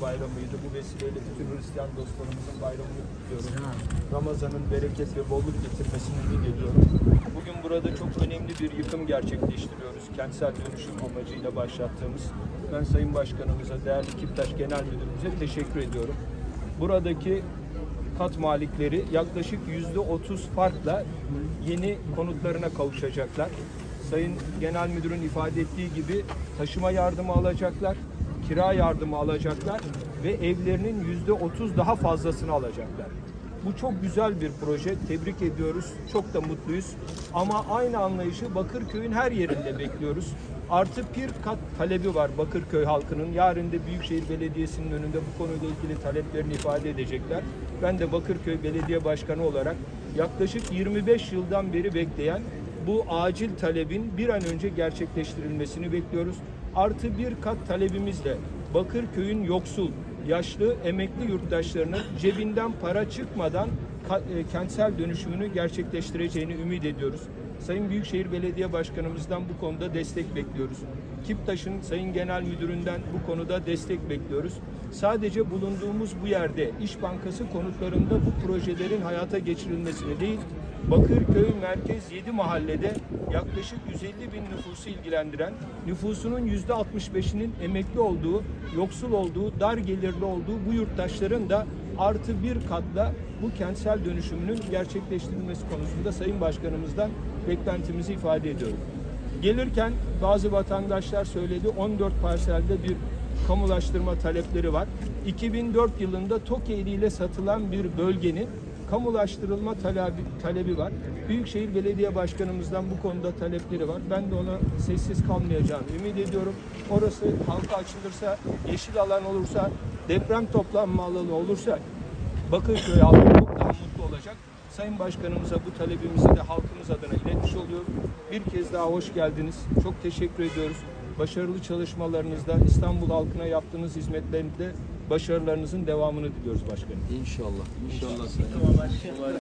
bayramıydı. Bu vesileyle bütün Hristiyan dostlarımızın bayramını kutluyorum. Ramazan'ın bereket ve bolluk getirmesini ümit ediyorum. Bugün burada çok önemli bir yıkım gerçekleştiriyoruz. Kentsel dönüşüm amacıyla başlattığımız. Ben Sayın Başkanımıza, değerli Kiptaş Genel Müdürümüze teşekkür ediyorum. Buradaki kat malikleri yaklaşık yüzde otuz farkla yeni konutlarına kavuşacaklar. Sayın Genel Müdürün ifade ettiği gibi taşıma yardımı alacaklar, kira yardımı alacaklar ve evlerinin yüzde otuz daha fazlasını alacaklar. Bu çok güzel bir proje. Tebrik ediyoruz. Çok da mutluyuz. Ama aynı anlayışı Bakırköy'ün her yerinde bekliyoruz. Artı bir kat talebi var Bakırköy halkının. Yarın da Büyükşehir Belediyesi'nin önünde bu konuyla ilgili taleplerini ifade edecekler. Ben de Bakırköy Belediye Başkanı olarak yaklaşık 25 yıldan beri bekleyen bu acil talebin bir an önce gerçekleştirilmesini bekliyoruz. Artı bir kat talebimizle Bakırköy'ün yoksul, yaşlı, emekli yurttaşlarının cebinden para çıkmadan kentsel dönüşümünü gerçekleştireceğini ümit ediyoruz. Sayın Büyükşehir Belediye Başkanımızdan bu konuda destek bekliyoruz. Kiptaş'ın Sayın Genel Müdüründen bu konuda destek bekliyoruz. Sadece bulunduğumuz bu yerde İş Bankası konutlarında bu projelerin hayata geçirilmesini değil, Bakırköy merkez 7 mahallede yaklaşık 150 bin nüfusu ilgilendiren, nüfusunun %65'inin emekli olduğu, yoksul olduğu, dar gelirli olduğu bu yurttaşların da artı bir katla bu kentsel dönüşümünün gerçekleştirilmesi konusunda Sayın Başkanımızdan beklentimizi ifade ediyorum. Gelirken bazı vatandaşlar söyledi 14 parselde bir kamulaştırma talepleri var. 2004 yılında TOKİ ile satılan bir bölgenin kamulaştırılma talebi, talebi var. Büyükşehir Belediye Başkanımızdan bu konuda talepleri var. Ben de ona sessiz kalmayacağımı ümit ediyorum. Orası halka açılırsa, yeşil alan olursa, deprem toplanma alanı olursa Bakırköy halkı çok daha mutlu olacak. Sayın Başkanımıza bu talebimizi de halkımız adına iletmiş oluyorum. Bir kez daha hoş geldiniz. Çok teşekkür ediyoruz. Başarılı çalışmalarınızda İstanbul halkına yaptığınız hizmetlerinde başarılarınızın devamını diliyoruz başkanım. İnşallah. İnşallah.